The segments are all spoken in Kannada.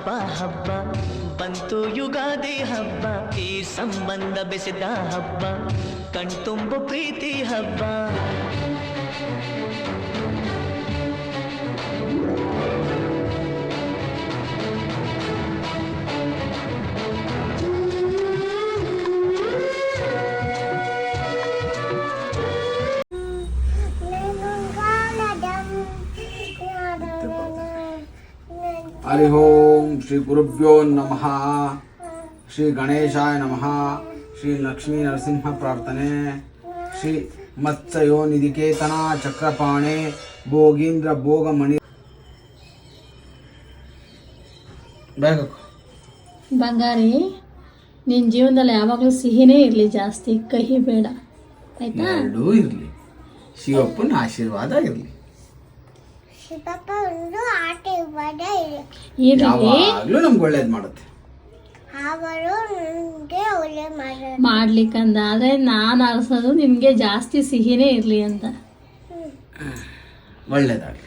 ಹಬ್ಬ ಹಬ್ಬ ಬಂತು ಯುಗಾದಿ ಹಬ್ಬ ಈ ಸಂಬಂಧ ಬೆಸೆದ ಹಬ್ಬ ಕಣ್ತುಂಬು ಪ್ರೀತಿ ಹಬ್ಬ ಹರಿ ಓಂ ಶ್ರೀ ಗುರುಭ್ಯೋ ನಮಃ ಶ್ರೀ ಗಣೇಶಾಯ ನಮಃ ಶ್ರೀ ಲಕ್ಷ್ಮೀ ನರಸಿಂಹ ಪ್ರಾರ್ಥನೆ ಶ್ರೀ ಮತ್ಸಯೋ ನಿಧಿಕೇತನ ಚಕ್ರಪಾಣೆ ಭೋಗೀಂದ್ರ ಭೋಗಮಣಿ ಬೇಗ ಬಂಗಾರಿ ನಿನ್ನ ಜೀವನದಲ್ಲಿ ಯಾವಾಗಲೂ ಸಿಹಿನೇ ಇರಲಿ ಜಾಸ್ತಿ ಕಹಿ ಬೇಡ. ಆಯ್ತಾ? ಎರಡೂ ಇರಲಿ. ಶಿವಪ್ಪನ ಆಶೀರ್ವಾದ ಇರಲಿ. ಶಿವಪ್ಪ ಒಂದು ಆಟ ಇವಾಗ ಇರಲಿ ಯಾವಾಗಲೂ ನಮ್ಗೆ ಒಳ್ಳೇದು ಮಾಡುತ್ತೆ. ಅವರು ನನಗೆ ಒಳ್ಳೆ ಮಾಡ ಮಾಡ್ಲಿಕ್ಕಂದ ಆದರೆ ನಾನು ಅರ್ಸೋದು ನಿಮಗೆ ಜಾಸ್ತಿ ಸಿಹಿನೇ ಇರಲಿ ಅಂತ. ಒಳ್ಳೇದಾಗಲಿ.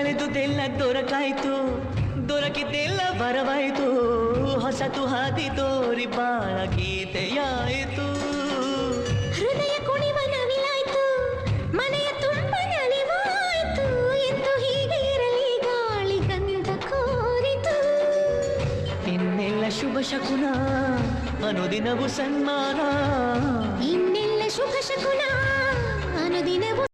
ಕಳೆದುದೆಲ್ಲ ದೊರಕಾಯ್ತು ದೊರಕಿದ್ದೆಲ್ಲ ಬರವಾಯ್ತು ಹೊಸತು ಹಾದಿ ತೋರಿ ಬಾಳ ಗೀತೆಯಾಯಿತು ಹೃದಯ ಕುಣಿವ ನವಿಲಾಯ್ತು ಮನೆಯ ತುಂಬ ನಲಿವಾಯ್ತು ಎಂದು ಹೀಗೆ ಇರಲಿ ಗಾಳಿ ಗಂಧ ಕೋರಿತು ಇನ್ನೆಲ್ಲ ಶುಭ ಶಕುನ ಅನುದಿನವು ಸನ್ಮಾನ ಇನ್ನೆಲ್ಲ ಶುಭ ಶಕುನ ಅನುದಿನವು